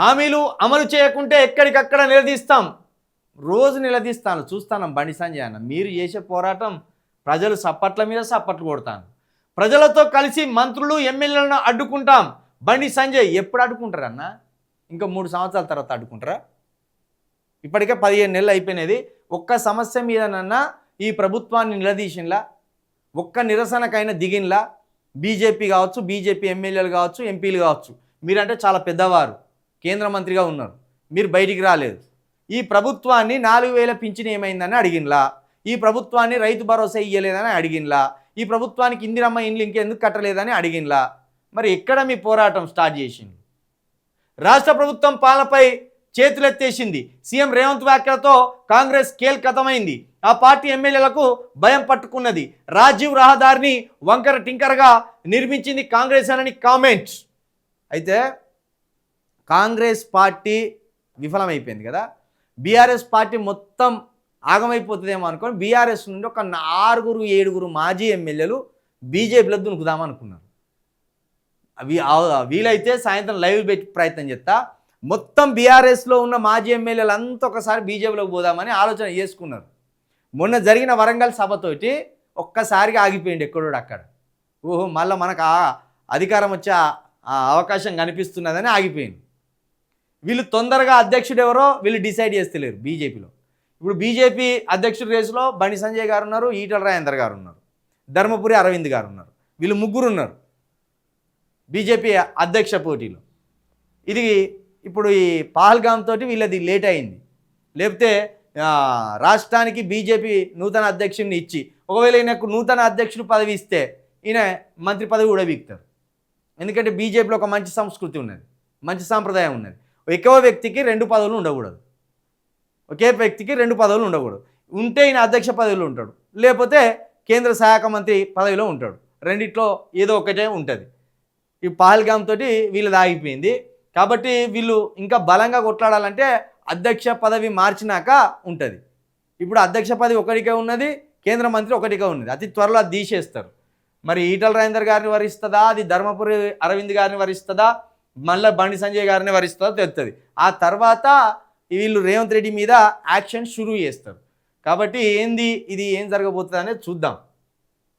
హామీలు అమలు చేయకుంటే ఎక్కడికక్కడ నిలదీస్తాం. రోజు నిలదీస్తాను. చూస్తాను బండి సంజయ్ అన్న. మీరు చేసే పోరాటం ప్రజలు సప్పట్ల మీద సప్పట్లు కొడతాను. ప్రజలతో కలిసి మంత్రులు ఎమ్మెల్యేలను అడ్డుకుంటాం. బండి సంజయ్ ఎప్పుడు అడ్డుకుంటారన్న ఇంకా మూడు సంవత్సరాల తర్వాత అడ్డుకుంటారా? ఇప్పటికే పదిహేను నెలలు అయిపోయినది. ఒక్క సమస్య మీదనన్నా ఈ ప్రభుత్వాన్ని నిలదీసినలా ఒక్క నిరసనకైనా దిగినలా బీజేపీ కావచ్చు బీజేపీ ఎమ్మెల్యేలు కావచ్చు ఎంపీలు కావచ్చు. మీరంటే చాలా పెద్దవారు. కేంద్ర మంత్రిగా ఉన్నారు. మీరు బయటికి రాలేదు. ఈ ప్రభుత్వాన్ని నాలుగు వేల పింఛన్ ఏమైందని అడిగినలా? ఈ ప్రభుత్వాన్ని రైతు భరోసా ఇయ్యలేదని అడిగినలా? ఈ ప్రభుత్వానికి ఇందిరమ్మ ఇండ్లు ఇంకెందుకు కట్టలేదని అడిగినలా? మరి ఎక్కడ మీ పోరాటం స్టార్ట్ చేసింది? రాష్ట్ర ప్రభుత్వం పాలపై చేతులెత్తేసింది. సీఎం రేవంత్ వ్యాఖ్యలతో కాంగ్రెస్ కీలకతమైంది. ఆ పార్టీ ఎమ్మెల్యేలకు భయం పట్టుకున్నది. రాజీవ్ రహదారిని వంకర టింకరగా నిర్మించింది కాంగ్రెస్ అని కామెంట్స్. అయితే కాంగ్రెస్ పార్టీ విఫలమైపోయింది కదా. బీఆర్ఎస్ పార్టీ మొత్తం ఆగమైపోతుందేమో అనుకొని బీఆర్ఎస్ నుండి ఒక ఆరుగురు ఏడుగురు మాజీ ఎమ్మెల్యేలు బీజేపీలో దునుకుదామనుకున్నారు అవి వీలైతే సాయంత్రం లైవ్ పెట్టి ప్రయత్నం చేస్తా. మొత్తం బీఆర్ఎస్లో ఉన్న మాజీ ఎమ్మెల్యేలు అంతా ఒకసారి బీజేపీలోకి పోదామని ఆలోచన చేసుకున్నారు. మొన్న జరిగిన వరంగల్ సభతోటి ఒక్కసారిగా ఆగిపోయింది ఎక్కడోడు అక్కడ. ఓహో మళ్ళీ మనకు ఆ అధికారం వచ్చే అవకాశం కనిపిస్తున్నదని ఆగిపోయింది వీళ్ళు తొందరగా అధ్యక్షుడు ఎవరో వీళ్ళు డిసైడ్ చేస్తలేరు బీజేపీలో. ఇప్పుడు బీజేపీ అధ్యక్షుడి రేసులో బండి సంజయ్ గారు ఉన్నారు ఈటల రాజేందర్ గారు ఉన్నారు ధర్మపురి అరవింద్ గారు ఉన్నారు వీళ్ళు ముగ్గురు ఉన్నారు బీజేపీ అధ్యక్ష పోటీలో. ఇది ఇప్పుడు ఈ పహల్గామ్ తోటి వీళ్ళది లేట్ అయింది. లేకపోతే రాష్ట్రానికి బీజేపీ నూతన అధ్యక్షుడిని ఇచ్చి ఒకవేళ ఈయనకు నూతన అధ్యక్షుడు పదవి ఇస్తే ఈయన మంత్రి పదవి కూడా వీక్తారు. ఎందుకంటే బీజేపీలో ఒక మంచి సంస్కృతి ఉన్నది మంచి సాంప్రదాయం ఉన్నది. ఎక్కువ వ్యక్తికి రెండు పదవులు ఉండకూడదు. ఒకే వ్యక్తికి రెండు పదవులు ఉండకూడదు. ఉంటే ఈయన అధ్యక్ష పదవిలో ఉంటాడు. లేకపోతే కేంద్ర సహాయక మంత్రి పదవిలో ఉంటాడు. రెండిట్లో ఏదో ఒకటే ఉంటుంది. ఈ పహల్గామ్ తోటి వీళ్ళది ఆగిపోయింది. కాబట్టి వీళ్ళు ఇంకా బలంగా కొట్లాడాలంటే అధ్యక్ష పదవి మార్చినాక ఉంటుంది. ఇప్పుడు అధ్యక్ష పదవి ఒకటికే ఉన్నది కేంద్ర మంత్రి ఒకటికే ఉన్నది. అతి త్వరలో అది తీసేస్తారు. మరి ఈటల రాజేందర్ గారిని వరిస్తుందా? అది ధర్మపురి అరవింద్ గారిని వరిస్తుందా? మళ్ళీ బండి సంజయ్ గారిని వరిస్తారో తెలుస్తుంది ఆ తర్వాత వీళ్ళు రేవంత్ రెడ్డి మీద యాక్షన్ షురూ చేస్తారు. కాబట్టి ఏంది ఇది ఏం జరగబోతుంది అనేది చూద్దాం.